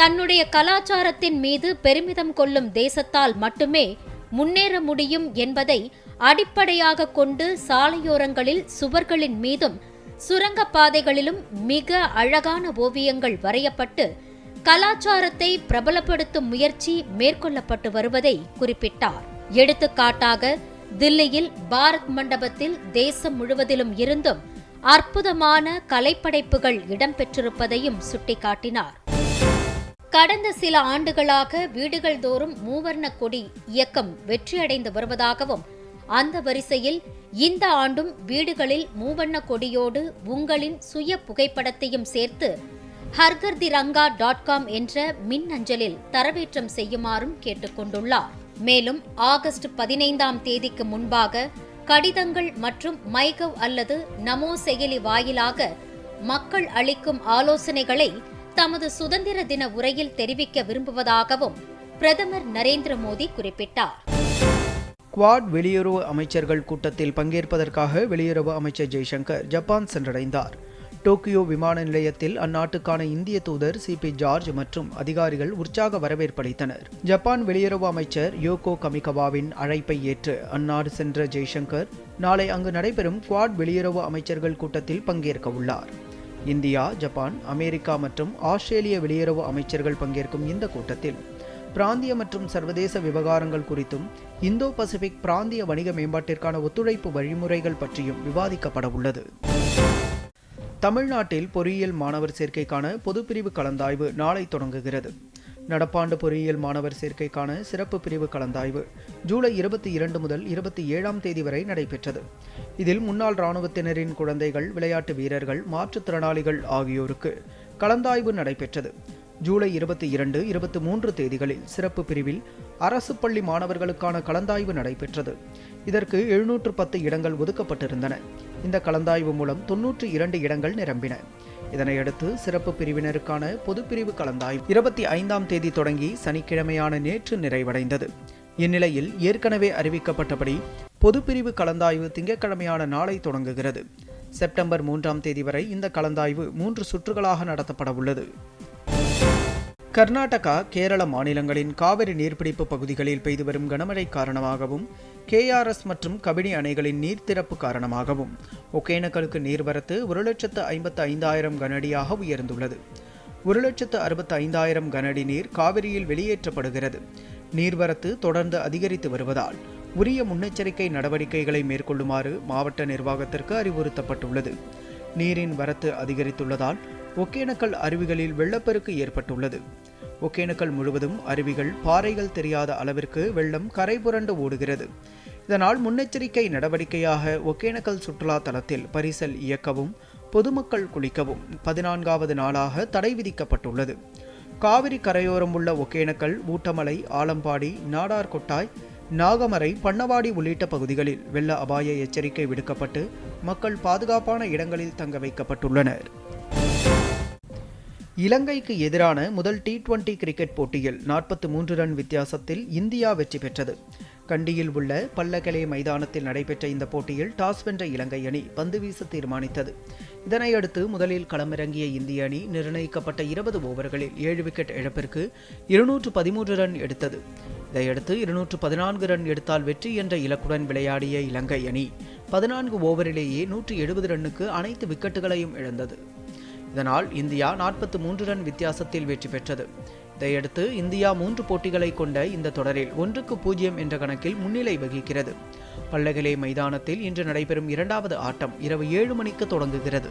தன்னுடைய கலாச்சாரத்தின் மீது பெருமிதம் கொள்ளும் தேசத்தால் மட்டுமே முன்னேற முடியும் என்பதை அடிப்படையாக கொண்டு சாலையோரங்களில் சுவர்களின் மீதும் சுரங்கப் பாதைகளிலும் மிக அழகான ஓவியங்கள் வரையப்பட்டு கலாச்சாரத்தை பிரபலப்படுத்தும் முயற்சி மேற்கொள்ளப்பட்டு வருவதை குறிப்பிட்டார். எடுத்துக்காட்டாக தில்லியில் பாரத் மண்டபத்தில் தேசம் முழுவதிலும் இருந்தும் அற்புதமான கலைப்படைப்புகள் இடம்பெற்றிருப்பதையும் சுட்டிக்காட்டினார். கடந்த சில ஆண்டுகளாக வீடுகள் தோறும் மூவர்ண கொடி இயக்கம் வெற்றியடைந்து வருவதாகவும் அந்த வரிசையில் இந்த ஆண்டும் வீடுகளில் மூவண்ண கொடியோடு உங்களின் சுய புகைப்படத்தையும் சேர்த்து ஹர்கர் தி ரங்கா டாட் காம் என்ற மின் அஞ்சலில் தரவேற்றம் செய்யுமாறும் கேட்டுக்கொண்டுள்ளார். மேலும் ஆகஸ்ட் பதினைந்தாம் தேதிக்கு முன்பாக கடிதங்கள் மற்றும் மைகவ் அல்லது நமோ செயலி வாயிலாக மக்கள் அளிக்கும் ஆலோசனைகளை தமது சுதந்திர தின உரையில் தெரிவிக்க விரும்புவதாகவும் பிரதமர் நரேந்திர மோடி குறிப்பிட்டார். குவாட் வெளியுறவு அமைச்சர்கள் கூட்டத்தில் பங்கேற்பதற்காக வெளியுறவு அமைச்சர் ஜெய்சங்கர் ஜப்பான் சென்றடைந்தார். டோக்கியோ விமான நிலையத்தில் அந்நாட்டுக்கான இந்திய தூதர் சி பி ஜார்ஜ் மற்றும் அதிகாரிகள் உற்சாக வரவேற்பளித்தனர். ஜப்பான் வெளியுறவு அமைச்சர் யோகோ கமிகவாவின் அழைப்பை ஏற்று அந்நாடு சென்ற ஜெய்சங்கர் நாளை அங்கு நடைபெறும் குவாட் வெளியுறவு அமைச்சர்கள் கூட்டத்தில் பங்கேற்க உள்ளார் இந்தியா ஜப்பான் அமெரிக்கா மற்றும் ஆஸ்திரேலிய வெளியுறவு அமைச்சர்கள் பங்கேற்கும் இந்த கூட்டத்தில் பிராந்திய மற்றும் சர்வதேச விவகாரங்கள் குறித்தும் இந்தோ பசிபிக் பிராந்திய வணிக மேம்பாட்டிற்கான ஒத்துழைப்பு வழிமுறைகள் பற்றியும் விவாதிக்கப்பட உள்ளது. தமிழ்நாட்டில் பொறியியல் மாணவர் சேர்க்கைக்கான பொதுப்பிரிவு கலந்தாய்வு நாளை தொடங்குகிறது. நடப்பாண்டு பொறியியல் மாணவர் சேர்க்கைக்கான சிறப்பு பிரிவு கலந்தாய்வு. ஜூலை இருபத்தி இரண்டு முதல் இருபத்தி ஏழாம் தேதி வரை நடைபெற்றது. இதில் முன்னாள் இராணுவத்தினரின் குழந்தைகள் விளையாட்டு வீரர்கள் மாற்றுத்திறனாளிகள் ஆகியோருக்கு கலந்தாய்வு நடைபெற்றது. ஜூலை இருபத்தி இரண்டு இருபத்தி மூன்று தேதிகளில் சிறப்பு பிரிவில் அரசு பள்ளி மாணவர்களுக்கான கலந்தாய்வு நடைபெற்றது. இதற்கு எழுநூற்று பத்து இடங்கள் ஒதுக்கப்பட்டிருந்தன. இந்த கலந்தாய்வு மூலம் தொன்னூற்றி இரண்டு இடங்கள் நிரம்பின. இதனையடுத்து சிறப்பு பிரிவினருக்கான பொதுப்பிரிவு கலந்தாய்வு இருபத்தி ஐந்தாம் தேதி தொடங்கி சனிக்கிழமையான நேற்று நிறைவடைந்தது. இந்நிலையில் ஏற்கனவே அறிவிக்கப்பட்டபடி பொதுப்பிரிவு கலந்தாய்வு திங்கட்கிழமையான நாளை தொடங்குகிறது. செப்டம்பர் மூன்றாம் தேதி வரை இந்த கலந்தாய்வு மூன்று சுற்றுகளாக நடத்தப்பட உள்ளது கர்நாடகா கேரள மாநிலங்களின் காவிரி நீர்பிடிப்பு பகுதிகளில் பெய்து வரும் கனமழை காரணமாகவும் கேஆர்எஸ் மற்றும் கபினி அணைகளின் நீர் திறப்பு காரணமாகவும் ஒகேனக்கலுக்கு நீர்வரத்து ஒரு லட்சத்து ஐம்பத்து ஐந்தாயிரம் கனடியாக உயர்ந்துள்ளது. ஒரு லட்சத்து அறுபத்து ஐந்தாயிரம் கனடி நீர் காவிரியில் வெளியேற்றப்படுகிறது. நீர்வரத்து தொடர்ந்து அதிகரித்து வருவதால் உரிய முன்னெச்சரிக்கை நடவடிக்கைகளை மேற்கொள்ளுமாறு மாவட்ட நிர்வாகத்திற்கு அறிவுறுத்தப்பட்டுள்ளது. நீரின் வரத்து அதிகரித்துள்ளதால் ஒகேனக்கல் அருவிகளில் வெள்ளப்பெருக்கு ஏற்பட்டுள்ளது. ஒகேனக்கல் முழுவதும் அருவிகள் பாறைகள் தெரியாத அளவிற்கு வெள்ளம் கரை புரண்டு ஓடுகிறது. இதனால் முன்னெச்சரிக்கை நடவடிக்கையாக ஒகேனக்கல் சுற்றுலா தலத்தில் பரிசல் இயக்கவும் பொதுமக்கள் குளிக்கவும் பதினான்காவது நாளாக தடை விதிக்கப்பட்டுள்ளது. காவிரி கரையோரம் உள்ள ஒகேனக்கல் ஊட்டமலை ஆலம்பாடி நாடார்கொட்டாய் நாகமரை பண்ணவாடி உள்ளிட்ட பகுதிகளில் வெள்ள அபாய எச்சரிக்கை விடுக்கப்பட்டு மக்கள் பாதுகாப்பான இடங்களில் தங்க வைக்கப்பட்டுள்ளனர். இலங்கைக்கு எதிரான முதல் டி டுவெண்டி கிரிக்கெட் போட்டியில் நாற்பத்தி மூன்று ரன் வித்தியாசத்தில் இந்தியா வெற்றி பெற்றது. கண்டியில் உள்ள பல்லகலே மைதானத்தில் நடைபெற்ற இந்த போட்டியில் டாஸ் வென்ற இலங்கை அணி பந்து வீச தீர்மானித்தது. இதனையடுத்து முதலில் களமிறங்கிய இந்திய அணி நிர்ணயிக்கப்பட்ட இருபது ஓவர்களில் ஏழு விக்கெட் இழப்பிற்கு இருநூற்று பதிமூன்று ரன் எடுத்தது. இதையடுத்து இருநூற்று பதினான்கு ரன் எடுத்தால் வெற்றி என்ற இலக்குடன் விளையாடிய இலங்கை அணி பதினான்கு ஓவரிலேயே நூற்றி எழுபது ரன்னுக்கு அனைத்து விக்கெட்டுகளையும் இழந்தது. இதனால் இந்தியா நாற்பத்தி மூன்று ரன் வித்தியாசத்தில் வெற்றி பெற்றது. இதையடுத்து இந்தியா மூன்று போட்டிகளை கொண்ட இந்த தொடரில் ஒன்றுக்கு பூஜ்ஜியம் என்ற கணக்கில் முன்னிலை வகிக்கிறது. பல்லகிலே மைதானத்தில் இன்று நடைபெறும் இரண்டாவது ஆட்டம் இரவு ஏழு மணிக்கு தொடங்குகிறது.